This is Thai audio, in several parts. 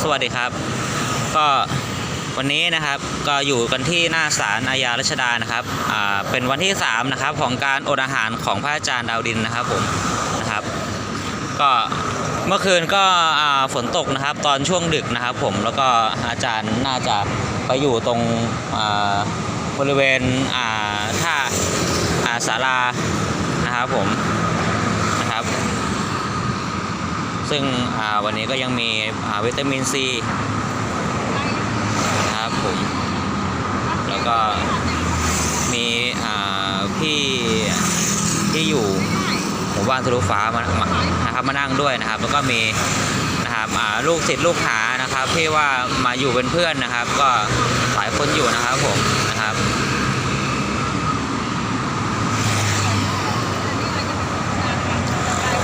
สวัสดีครับ ก็วันนี้นะครับก็อยู่กันที่หน้าศาลอาญารัชดานะครับอ่าเป็นวันที่3นะครับของการอดอาหารของพระอาจารย์ดาวดินนะครับผมนะครับ ก็เมื่อคืนก็อ่าฝนตกนะครับ ตอนช่วงดึกนะครับ ผมแล้วก็อาจารย์น่าจะไปอยู่ตรงอ่าบริเวณอ่าท่าอ่าศาลานะครับผมนะครับ ซึ่งวันนี้ก็ยังมีวิตามินซีนะครับผม แล้วก็มีพี่ที่อยู่หมู่บ้านทะลุฟ้ามามานะครับมานั่งด้วยนะครับ แล้วก็มีนะครับลูกศิษย์ลูกหานะครับที่ว่ามาอยู่เป็นเพื่อนนะครับ ก็หลายคนอยู่นะครับผมนะครับ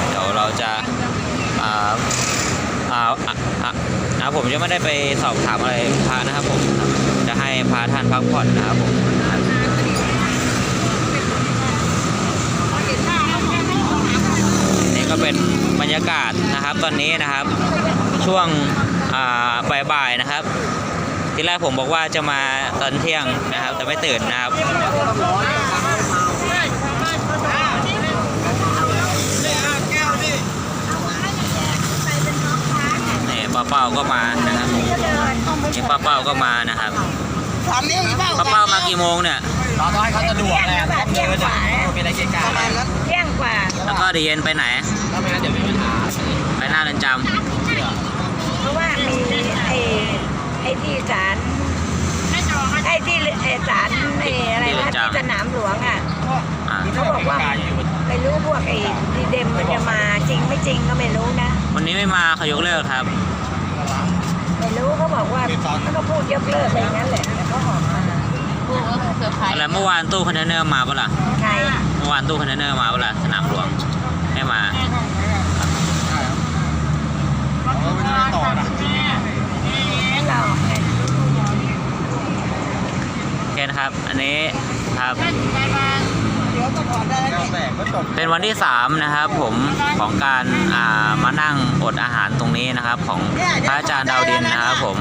เดี๋ยวเราจะอ่าอ่าอะอะ อ่าผมจะไม่ได้ไปสอบถามอะไรพระนะครับผมจะให้พระท่านพักผ่อนนะครับผมนี่ก็เป็นบรรยากาศนะครับตอนนี้นะครับ ช่วงบ่ายๆนะครับ ที่แรกผมบอกว่าจะมาตอนเที่ยงนะครับ แต่ไม่ตื่นนะครับ นี่ป้า เป้าก็มานะครับนี่ป้าเป้าก็มานะครับทำนี้เปล่าป้าเป้ามากี่โมงเนี่ยเราต้องให้เขาสะดวกแหละเขาเดินอะมีอะไรเกะกะประมาณนั้นเที่ยงกว่าแล้วก็เดียวเย็นไปไหนถ้าไม่งั้นเดี๋ยวมีปัญหาไปหน้าเรือนจเพราะว่ามีไอ้ไอ้ที่ศาลไอ้ที่ไอ้ศาลไอ้อะไรนะที่สนามหลวงอะำอ่าเขาบอกว่าไม่รู้พวกไอ้ดีเดมมันจะมาจริงไม่จริงก็ไม่รู้นะ วันนี้ไม่มาเขายกเลิกครับไม่รู้ เขาบอกว่าเขาก็พูดยกเลิกอย่างนั้นแหละแต่เขาออกมาอะไรเมื่อวานตู้คอนเทนเนอร์มาปะล่ะ ใครเมื่อวานตู้คอนเทนเนอร์มาปะล่ะสนามหลวงให้มาเขาไม่ได้ต่อนะไม่หลอกไงโอเคนะครับ อันนี้ครับ ได้แก้วแตกก็จบ เป็นวันที่ 3 นะครับผมของการอ่ามานั่งอดอาหารตรงนี้นะครับ ของพระอาจารย์ดาวดินนะครับผม